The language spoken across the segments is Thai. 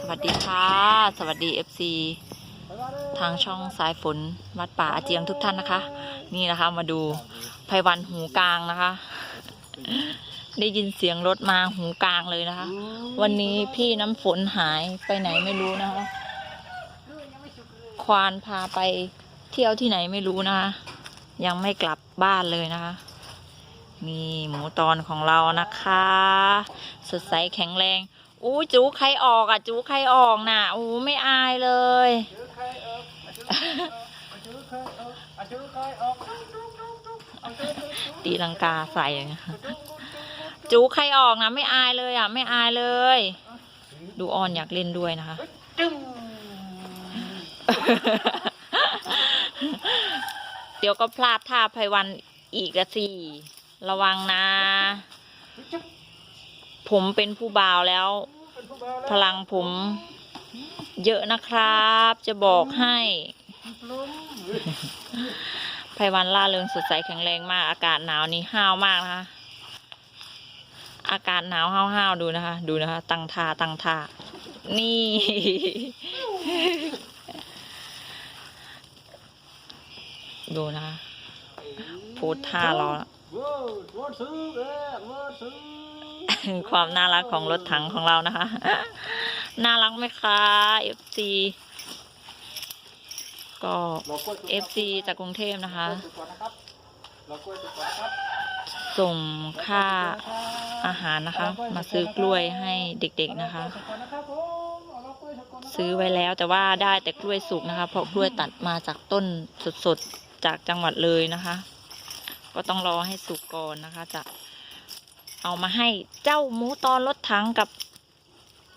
สวัสดีค่ะ สวัสดี FC ทางช่องสายฝนวัดป่าอาเจียงทุกท่านนะคะ นี่นะคะมาดูไพวันหูกลางนะคะ ได้ยินเสียงรถมาหูกลางเลยนะคะ วันนี้พี่น้ำฝนหายไปไหนไม่รู้นะคะ ควานพาไปเที่ยวที่ไหนไม่รู้นะคะ ยังไม่กลับบ้านเลยนะคะนี่หมูตอนของเรานะคะ สดใสแข็งแรง อู้จูใครออกอะ จูใครออกน่ะอู้ไม่อายเลยตีลังกาใส่อย่างเงี้ยจูใครออกนะไม่อายเลยอะ ไม่อายเลย ดูออนอยากเล่นด้วยนะคะเดี๋ยวก็พลาดท่าไพวันอีกละสิระวังนะ ผมเป็นผู้บ่าวแล้ว พลังผมเยอะนะครับ จะบอกให้ไพวันล่าเริงสดใสแข็งแรงมาก อากาศหนาวนี่ห้าวมากนะคะ อากาศหนาวห้าวๆดูนะคะ ดูนะคะ ตั้งท่าตั้งท่านี่ ดูนะคะโพสท่ารอ ความน่ารักของรถถังของเรานะคะ น่ารักไหมคะ FC ก็ FC จากกรุงเทพนะคะ ส่งค่าอาหารนะคะ มาซื้อกล้วยให้เด็กๆนะคะ ซื้อไว้แล้วแต่ว่าได้แต่กล้วยสุกนะคะ เพราะกล้วยตัดมาจากต้นสดๆจากจังหวัดเลยนะคะ ก็ต้องรอให้สุกก่อนนะคะจะ เอามาให้เจ้าหมูตอนรถถังกับ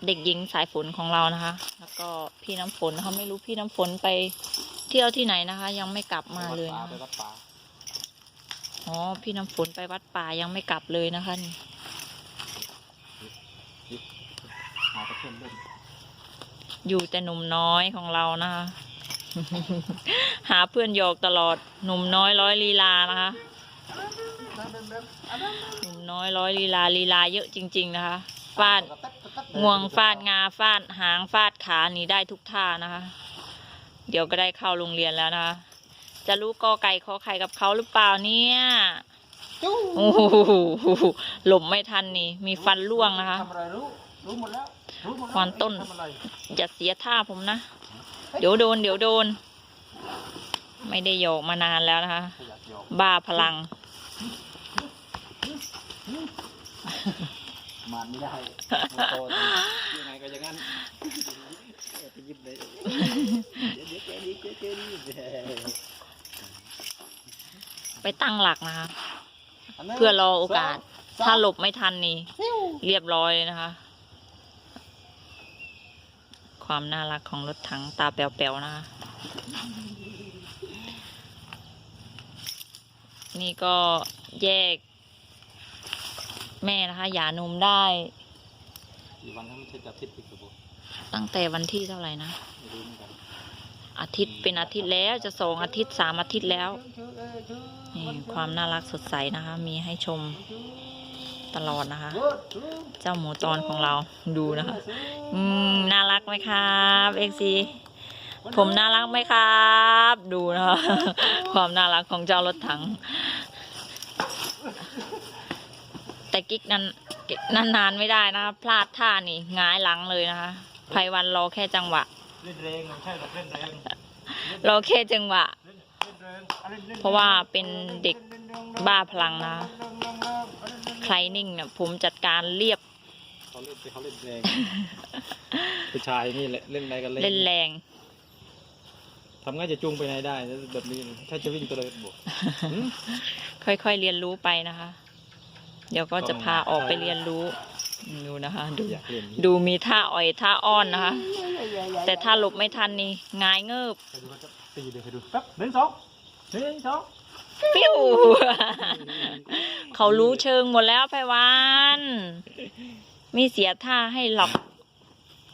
เด็กหญิงสายฝนของเรานะคะ แล้วก็พี่น้ำฝนนะคะไม่รู้พี่น้ำฝนไปเที่ยวที่ไหนนะคะ ยังไม่กลับมาเลยนะคะไปวัดป่าอ๋อพี่น้ำฝนไปวัดป่ายังไม่กลับเลยนะคะนี่หาตะเคียนเล่นอยู่แต่หนุ่มน้อยของเรานะคะ หาเพื่อนโยกตลอดหนุ่มน้อยร้อยลีลานะคะ หนุ่มน้อยร้อยลีลาลีลาเยอะจริง ๆ นะคะฟาดงวงฟาดงาฟาดหางฟาดขานี่ได้ทุกท่านะคะ เดี๋ยวก็ได้เข้าโรงเรียนแล้วนะคะ จะรู้กอไก่ขอไข่กับเขาหรือเปล่าเนี่ยโอ้โหหลบไม่ทันนี่ มีฟันร่วงนะคะทำอะไรรู้รู้หมดแล้วรู้หมดแล้วควานต้นทำอะไรอย่าเสียท่าผมนะ เดี๋ยวโดน เดี๋ยวโดน ไม่ได้โยกมานานแล้วนะคะขยักหยอกบ้าพลัง มันไม่ได้โมโตยังไงก็อย่างนั้นไปยิบเลยเดี๋ยวเดี๋ยวเจอดีเจอเจอดีไปตั้งหลักนะคะ เพื่อรอโอกาส ถ้าหลบไม่ทันนี่ เรียบร้อยเลยนะคะ ความน่ารักของรถถังตาแป๋วๆนะคะนี่ก็แยก แม่นะคะ หย่านมได้ กี่วันถ้าไม่ใช่จับทิศติดกระบอกตั้งแต่วันที่เท่าไหร่นะ ไม่รู้เหมือนกันอาทิตย์เป็นอาทิตย์แล้วจะสองอาทิตย์สามอาทิตย์แล้วนี่ความน่ารักสดใสนะคะ มีให้ชมตลอดนะคะ เจ้าหมูจรของเราดูนะคะ อืมน่ารักไหมครับเอ็กซีผมน่ารักไหมครับ ดูนะคะ ความน่ารักของเจ้ารถถัง แต่กิ๊กนั้นนานๆไม่ได้นะคะพลาดท่านี่หงายหลังเลยนะคะไพวันรอแค่จังหวะเล่นแรงใช่แบบเล่นแรงรอแค่จังหวะเล่นแรงอะไรล่นเพราะว่าเป็นเด็กบ้าพลังนะ ใครนิ่งเนี่ยผมจัดการเรียบเขาเล่นเขาเล่นแรงผู้ชายนี่แหละเล่นอะไรกันเล่นเล่นแรงทำไงจะจูงไปไหนได้แบบนี้ถ้าจะวิ่งไปเลยบอกหืมค่อยๆเรียนรู้ไปนะคะ เดี๋ยวก็จะพาออกไปเรียนรู้ดูนะคะ ดูอยากเล่นดูมีท่าอ่อยท่าอ้อนนะคะ แต่ถ้าหลบไม่ทันนี่หงายเงิบไปดูเขาจะตีเลยไปดูครับหนึ่งสองหนึ่งสองปิ้วเขารู้เชิงหมดแล้วไพวันมีเสียท่าให้หลอก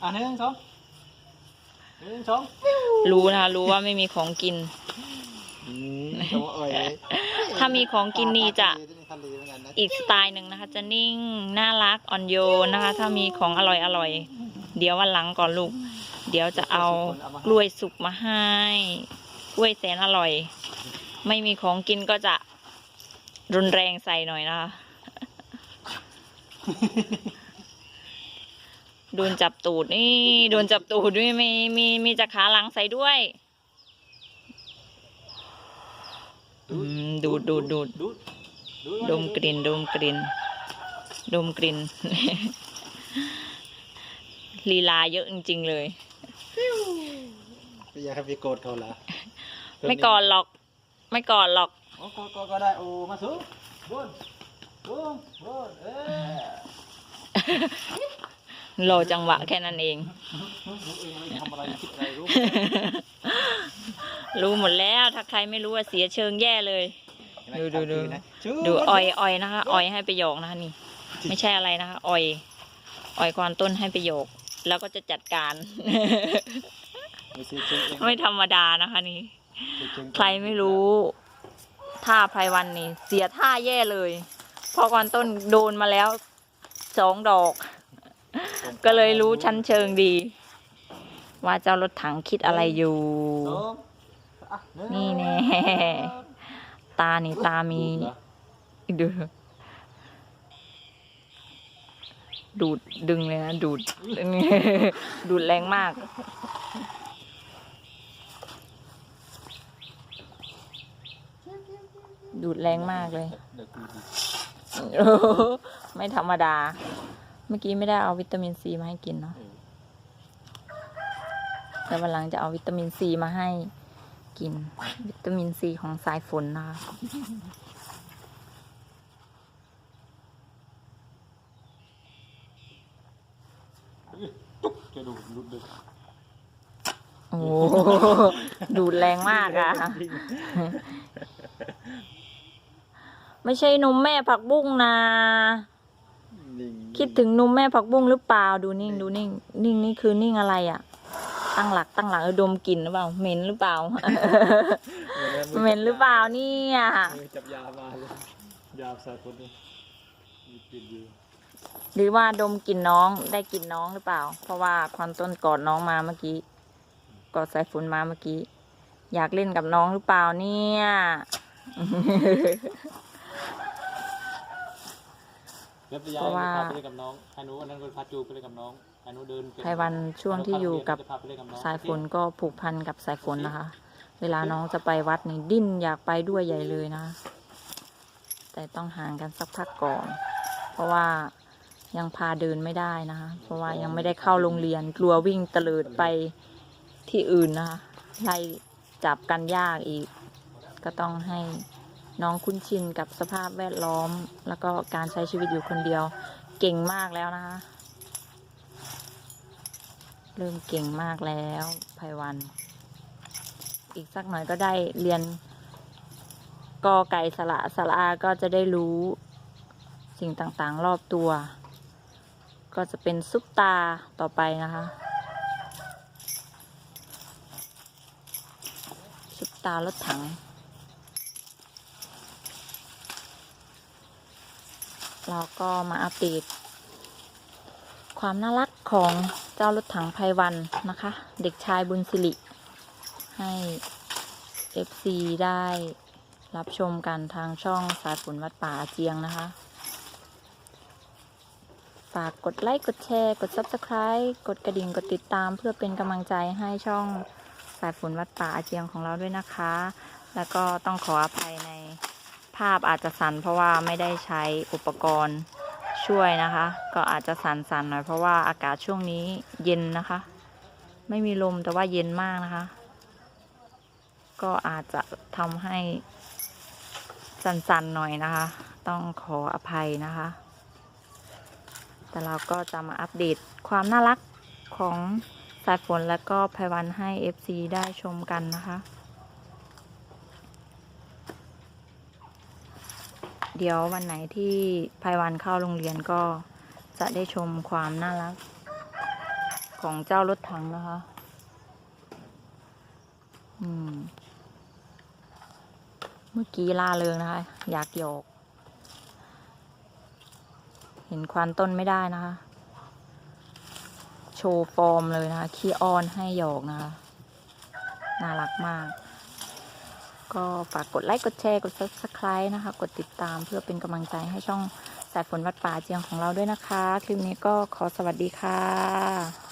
อะหนึ่งสองหนึ่งสองรู้นะคะรู้ว่าไม่มีของกินอืมแต่ว่าเอ่ยถ้ามีของกินนี่จะทะเลเหมือนกันนะ อีกสไตล์หนึ่งนะคะ จะนิ่ง น่ารักอ่อนโยนนะคะ ถ้ามีของอร่อยอร่อย เดี๋ยววันหลังก่อนลูก เดี๋ยวจะเอากล้วยสุกมาให้ กล้วยแสนอร่อย ไม่มีของกินก็จะรุนแรงใส่หน่อยนะคะโดนจับตูดนี่โดนจับตูดด้วยมีมีมีจากขาหลังใส่ด้วยอืมดูดดูดดูด ดูดดูดมกลิ่น ดมกลิ่น ดมกลิ่น ลีลาเยอะจริงๆเลยไม่อยากให้ไปโกรธเขาเหรอไม่ก่อนหรอก ไม่ก่อนหรอกโอ้ก็ก็ก็ได้โอ้มาสู้บนบนบนเอ๊ะรอจังหวะแค่นั้นเองรู้เองไม่ทำอะไรคิดอะไรรู้รู้หมดแล้วถ้าใครไม่รู้ว่าเสียเชิงแย่เลย ดูดูดูชูดูอ่อยอ่อยนะคะอ่อยให้ประโยคนะคะนี่ ไม่ใช่อะไรนะคะอ่อยอ่อยควานต้นให้ประโยค แล้วก็จะจัดการ ไม่เสียเชิงเองไม่ธรรมดานะคะนี่เสียเชิงใครไม่รู้ท่าไพรวันนี่ เสียท่าแย่เลย เพราะควานต้นโดนมาแล้วสองดอก ก็เลยรู้ชั้นเชิงดี ว่าเจ้ารถถังคิดอะไรอยู่สองอะหงนี่แน่ ตานี่ตามีดูเหรอดูดูดดึงเลยนะ ดูดดูดแรงมาก ดูดแรงมากเลยเดี๋ยวกูดูโอ้โหไม่ธรรมดา เมื่อกี้ไม่ได้เอาวิตามินซีมาให้กินเนาะเออแต่วันหลังจะเอาวิตามินซีมาให้ กิน วิตามินซีของสายฝนนะคะตุ๊กจะดูดูดูโอ้โหดูดแรงมากอะไม่ใช่นมแม่ผักบุ้งนะนิ่งคิดถึงนมแม่ผักบุ้งหรือเปล่าดูนิ่งดูนิ่ง นิ่งนี่คือนิ่งอะไรอะ ตั้งหลักตั้งหลักเออดมกลิ่นหรือเปล่าเหม็นหรือเปล่าเหม็นหรือเปล่าเนี่ยมือจับยามาเลยยาสาคนนี้มีกลิ่นอยู่หรือว่าดมกลิ่นน้องได้กลิ่นน้องหรือเปล่า เพราะว่าควันต้นกอดน้องมาเมื่อกี้กอดสายฝนมาเมื่อกี้ อยากเล่นกับน้องหรือเปล่าเนี่ยแล้วไปย้าเพยราะว่าพาไปเล่นกับน้องไอ้หนูอันนั้นก็พาจูไปเล่นกับน้อง ไอ้หนูเดินเก็บไพวันช่วงที่อยู่กับสายฝนก็ผูกพันกับสายฝนนะคะ เวลาน้องจะไปวัดนี่ดิ้นอยากไปด้วยใหญ่เลยนะ แต่ต้องห่างกันสักพักก่อน เพราะว่ายังพาเดินไม่ได้นะคะ เพราะว่ายังไม่ได้เข้าโรงเรียน กลัววิ่งเตลิดไปที่อื่นนะคะไล่จับกันยากอีก ก็ต้องให้น้องคุ้นชินกับสภาพแวดล้อม แล้วก็การใช้ชีวิตอยู่คนเดียว เก่งมากแล้วนะคะ เริ่มเก่งมากแล้วไพวัน อีกสักหน่อยก็ได้เรียนกอไก่สละสละอาก็จะได้รู้สิ่งต่างๆ รอบตัว ก็จะเป็นซุปตาต่อไปนะคะ ซุปตารถถัง เราก็มาอัปเดตความน่ารักของ เจ้ารถถังไพวันนะคะ เด็กชายบุญสิริ ให้ FC ได้รับชมกันทางช่องสายฝนวัดป่าเจียงนะคะ ฝากกดไลค์ กดแชร์ กด Subscribe กดกระดิ่ง กดติดตาม เพื่อเป็นกำลังใจให้ช่องสายฝนวัดป่าเจียงของเราด้วยนะคะ แล้วก็ต้องขออภัยในภาพอาจจะสั่นเพราะว่าไม่ได้ใช้อุปกรณ์ ช่วยนะคะ ก็อาจจะสั่นๆหน่อยเพราะว่าอากาศช่วงนี้เย็นนะคะ ไม่มีลมแต่ว่าเย็นมากนะคะ ก็อาจจะทำให้สั่นๆหน่อยนะคะ ต้องขออภัยนะคะ แต่เราก็จะมาอัปเดตความน่ารักของสายฝนและก็ไพวันให้ FC ได้ชมกันนะคะ เดี๋ยววันไหนที่ไพวันเข้าโรงเรียนก็จะได้ชมความน่ารัก ของเจ้ารถถังนะคะ อืม เมื่อกี้ล่าเริงนะคะ อยากหยอก เห็นควันต้นไม่ได้นะคะ โชว์ฟอร์มเลยนะคะ ขี้อ้อนให้หยอกนะคะ น่ารักมาก ก็ฝากกดไลค์กดแชร์กด subscribe นะคะ กดติดตามเพื่อเป็นกำลังใจให้ช่องสายฝนวัดป่าเจียงของเราด้วยนะคะ คลิปนี้ก็ขอสวัสดีค่ะ